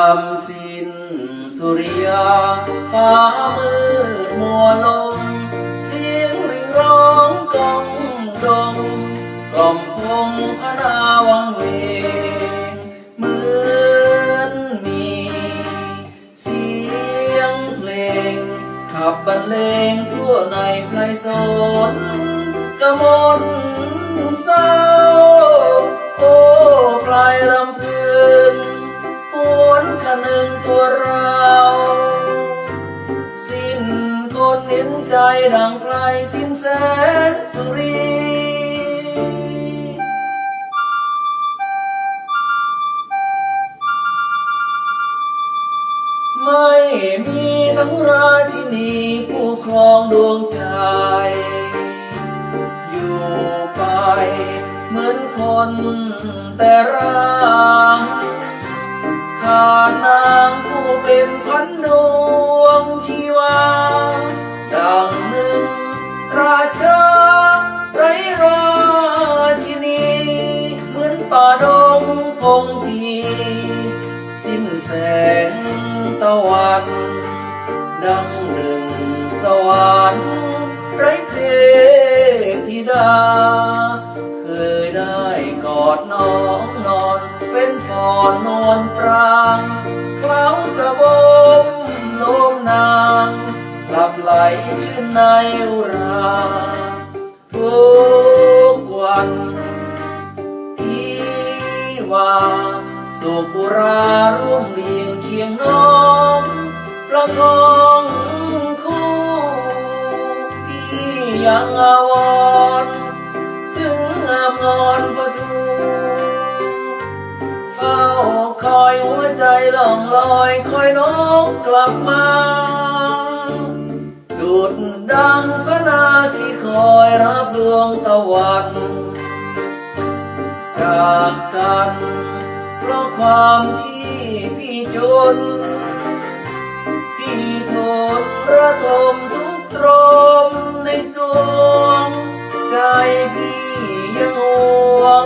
ามสิ้นสุริยาฟ้ามืดมัวลง เสียงริงร้องก้องดงกล่อมพงพนาวังเวงเหมือนมี เสียงเพลง ขับบรรเลงทั่วในไพรสนกระมนเศร้าโอ้ไพรรำพึง วนคนึงตัวเรา สิ้นคนเห็นใจดังไกลสิ้นแสงสุรีไม่มีทั้งราชินีผู้ครองดวงใจ อยู่ไปเหมือนคนแต่ร่าง ขานางผู้เป็นพันดวงชีวา ดังหนึ่งราชาไรราชินี เหมือนป่าดงพงพีสิ้นแสงตะวันดังหนึ่งสวรรค์ไรเทพธิดา บไหลชื่นในอุราทุกวันพี่ว่าสุขบุราร่วมเลียงเคียงน้องประคองคู่พี่ยังอาวรถึงงามงอนประตูเฝ้าคอยหัวใจล่องลอยคอยน้องกลับมา ดุดดังพระนาที่คอยรับดวงตะวัน จากกัน เพราะความที่พี่จน พี่ทนระทมทุกตรมในสวง ใจพี่ยังห่วง